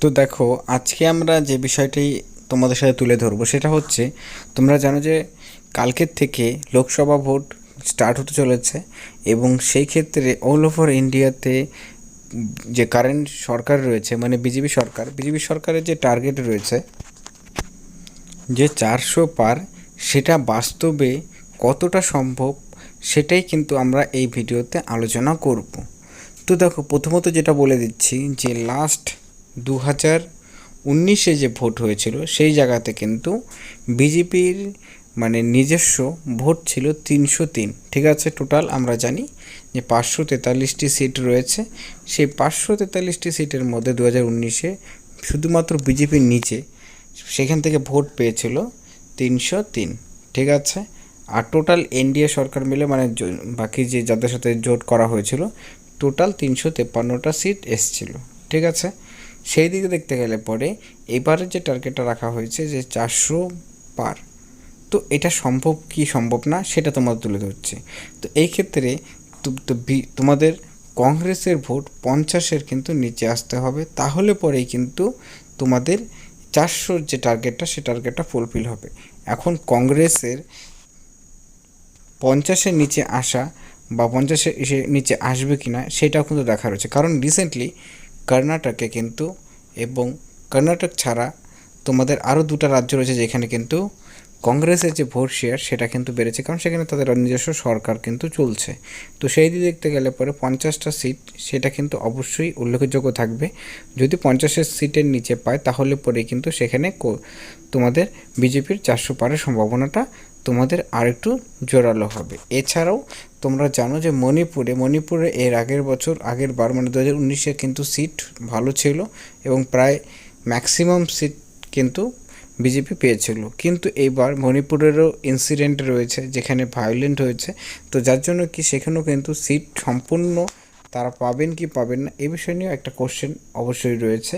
তো দেখো, আজকে আমরা যে বিষয়টি তোমাদের সাথে তুলে ধরবো সেটা হচ্ছে, তোমরা জানো যে কালকের থেকে লোকসভা ভোট স্টার্ট হতে চলেছে এবং সেই ক্ষেত্রে অল ওভার ইন্ডিয়াতে যে কারেন্ট সরকার রয়েছে মানে বিজেপি সরকার বিজেপি সরকারের যে টার্গেট রয়েছে, যে চারশো পার, সেটা বাস্তবে কতটা সম্ভব, সেটাই কিন্তু আমরা এই ভিডিওতে আলোচনা করব। তো দেখো, প্রথমত যেটা বলে দিচ্ছি যে লাস্ট দু হাজার উনিশে যে ভোট হয়েছিল, সেই জায়গাতে কিন্তু বিজেপির মানে নিজস্ব ভোট ছিল তিনশো তিন। ঠিক আছে, টোটাল আমরা জানি যে পাঁচশো তেতাল্লিশটি সিট রয়েছে। সেই পাঁচশো তেতাল্লিশটি সিটের মধ্যে দু হাজার উনিশে শুধুমাত্র বিজেপির নিচে, সেখান থেকে ভোট পেয়েছিল তিনশো তিন। ঠিক আছে, আর টোটাল এনডিএ সরকার মিলে মানে বাকি যে যাদের সাথে জোট করা হয়েছিল, টোটাল তিনশো তেপ্পান্নটা সিট এসছিল। ঠিক আছে সেই দিকে দেখতে গেলে পরে এবারের যে টার্গেটটা রাখা হয়েছে যে চারশো পার, তো এটা সম্ভব কি সম্ভব না সেটা তোমাদের তুলে ধরছে। তো এই ক্ষেত্রে তোমাদের কংগ্রেসের ভোট পঞ্চাশের কিন্তু নিচে আসতে হবে, তাহলে পরেই কিন্তু তোমাদের চারশোর যে টার্গেটটা সে টার্গেটটা ফুলফিল হবে। এখন কংগ্রেসের পঞ্চাশের নিচে আসা বা পঞ্চাশের নিচে আসবে কি না সেটাও কিন্তু দেখা রয়েছে। কারণ রিসেন্টলি কর্ণাটকে কিন্তু এবং কর্ণাটক ছাড়া তোমাদের আরও দুটা রাজ্য রয়েছে যেখানে কিন্তু কংগ্রেসের যে ভোট শেয়ার সেটা কিন্তু বেড়েছে, কারণ সেখানে তাদের নিজস্ব সরকার কিন্তু চলছে। তো সেই দিক দেখতে গেলে পরে পঞ্চাশটা সিট সেটা কিন্তু অবশ্যই উল্লেখযোগ্য থাকবে। যদি পঞ্চাশের সিটের নিচে পায়, তাহলে পরে কিন্তু সেখানে তোমাদের বিজেপির চারশো পারের সম্ভাবনাটা তোমাদের আরেকটু জোরালো হবে। এছাড়াও তোমরা জানো যে মণিপুরে মণিপুরে এর আগের বছর, আগের বার মানে দু হাজার উনিশে কিন্তু সিট ভালো ছিল এবং প্রায় ম্যাক্সিমাম সিট কিন্তু বিজেপি পেয়েছিল। কিন্তু এইবার মণিপুরেরও ইনসিডেন্ট রয়েছে, যেখানে ভায়োলেন্ট হয়েছে। তো যার জন্য কি সেখানেও কিন্তু সিট সম্পূর্ণ তারা পাবেন কি পাবেন না, এ বিষয় নিয়েও একটা কোশ্চেন অবশ্যই রয়েছে।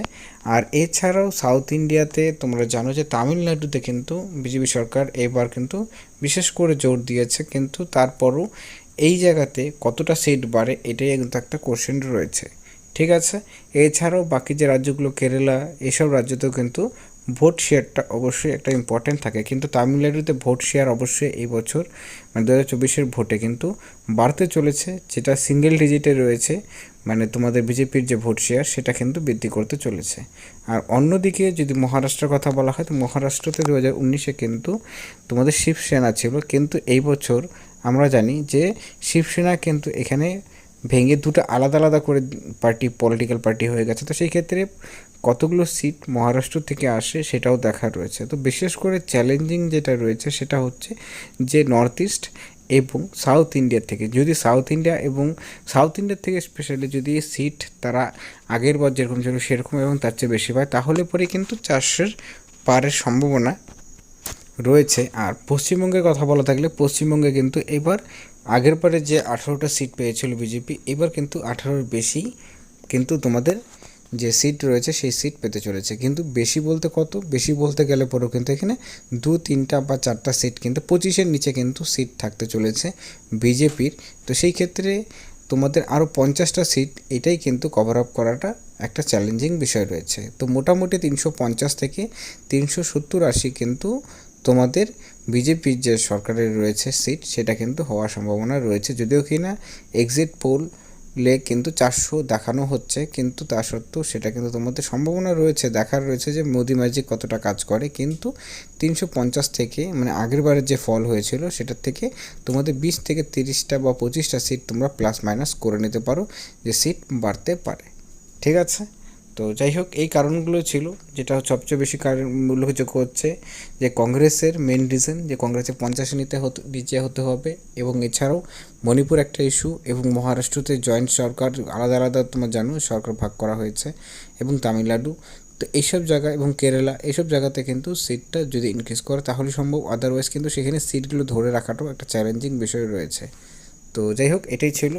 আর এছাড়াও সাউথ ইন্ডিয়াতে তোমরা জানো যে তামিলনাড়ুতে কিন্তু বিজেপি সরকার এবার কিন্তু বিশেষ করে জোর দিয়েছে, কিন্তু তারপরও এই জায়গাতে কতটা সিট বাড়ে এটাই কিন্তু একটা কোশ্চেন রয়েছে। ঠিক আছে? এছাড়াও বাকি যে রাজ্যগুলো, কেরালা, এসব রাজ্যতেও কিন্তু ভোট শেয়ারটা অবশ্যই একটা ইম্পর্টেন্ট থাকে। কিন্তু তামিলনাড়ুতে ভোট শেয়ার অবশ্যই এই বছর মানে দু হাজার ভোটে কিন্তু বাড়তে চলেছে, যেটা সিঙ্গেল ডিজিটে রয়েছে মানে তোমাদের বিজেপির যে ভোট শেয়ার সেটা কিন্তু বৃদ্ধি করতে চলেছে। আর অন্যদিকে যদি মহারাষ্ট্রের কথা বলা হয়, তো মহারাষ্ট্রতে দু হাজার উনিশে কিন্তু তোমাদের শিবসেনা ছিল, কিন্তু এই বছর আমরা জানি যে শিবসেনা কিন্তু এখানে ভেঙে দুটো আলাদা আলাদা করে পার্টি পলিটিক্যাল পার্টি হয়ে গেছে। তো সেই ক্ষেত্রে কতগুলো সিট মহারাষ্ট্র থেকে আসে সেটাও দেখার রয়েছে। তো বিশেষ করে চ্যালেঞ্জিং যেটা রয়েছে সেটা হচ্ছে যে নর্থ ইস্ট এবং সাউথ ইন্ডিয়া থেকে, যদি সাউথ ইন্ডিয়া এবং সাউথ ইন্ডিয়া থেকে স্পেশালি যদি সিট তারা আগের বার যেরকম ছিল সেরকম এবং তার চেয়ে বেশি পায়, তাহলে পরে কিন্তু চারশোর পারের সম্ভাবনা রয়েছে। আর পশ্চিমবঙ্গের কথা বলা থাকলে পশ্চিমবঙ্গে কিন্তু এবার আগের বারে যে আঠারোটা সিট পেয়েছিল বিজেপি, এবার কিন্তু আঠারোর বেশি কিন্তু তোমাদের যে সিট রয়েছে সেই সিট পেতে চলেছে। কিন্তু বেশি বলতে কত? বেশি বলতে গেলে পরেও কিন্তু এখানে দু, তিনটা বা চারটা সিট কিন্তু পঁচিশের নিচে কিন্তু সিট থাকতে চলেছে বিজেপির। তো সেই ক্ষেত্রে তোমাদের আরও পঞ্চাশটা সিট এটাই কিন্তু কভার আপ করাটা একটা চ্যালেঞ্জিং বিষয় রয়েছে। তো মোটামুটি তিনশো পঞ্চাশ থেকে তিনশো সত্তর আশি কিন্তু তোমাদের বিজেপির যে সরকারের রয়েছে সিট সেটা কিন্তু হওয়ার সম্ভাবনা রয়েছে। যদিও কি না এক্সিট পোল লে কিন্তু চারশো দেখানো হচ্ছে, কিন্তু তা সত্ত্বেও সেটা কিন্তু তোমাদের সম্ভাবনা রয়েছে, দেখার রয়েছে যে মোদি ম্যাজিক কতটা কাজ করে, কিন্তু তিনশো পঞ্চাশ থেকে মানে আগেরবারের যে ফল হয়েছিল সেটা থেকে তোমাদের বিশ থেকে তিরিশটা বা পঁচিশটা সিট তোমরা প্লাস মাইনাস করে নিতে পারো, যে সিট বাড়তে পারে। ঠিক আছে? তো যাই হোক, এই কারণগুলো ছিল, যেটা সবচেয়ে বেশি কারণ উল্লেখযোগ্য হচ্ছে যে কংগ্রেসের মেন রিজন যে কংগ্রেসের পঞ্চাশে নিতে হতে নিচে হতে হবে, এবং এছাড়াও মণিপুর একটা ইস্যু এবং মহারাষ্ট্রতে জয়েন্ট সরকার, আলাদা আলাদা তোমার জানো, সরকার ভাগ করা হয়েছে, এবং তামিলনাড়ু। তো এইসব জায়গা, এবং কেরালা, এইসব জায়গাতে কিন্তু সিটটা যদি ইনক্রিজ করে, তাহলে সম্ভব আদারওয়াইজ কিন্তু সেখানে সিটগুলো ধরে রাখাটাও একটা চ্যালেঞ্জিং বিষয় রয়েছে। তো যাই হোক, এটাই ছিল।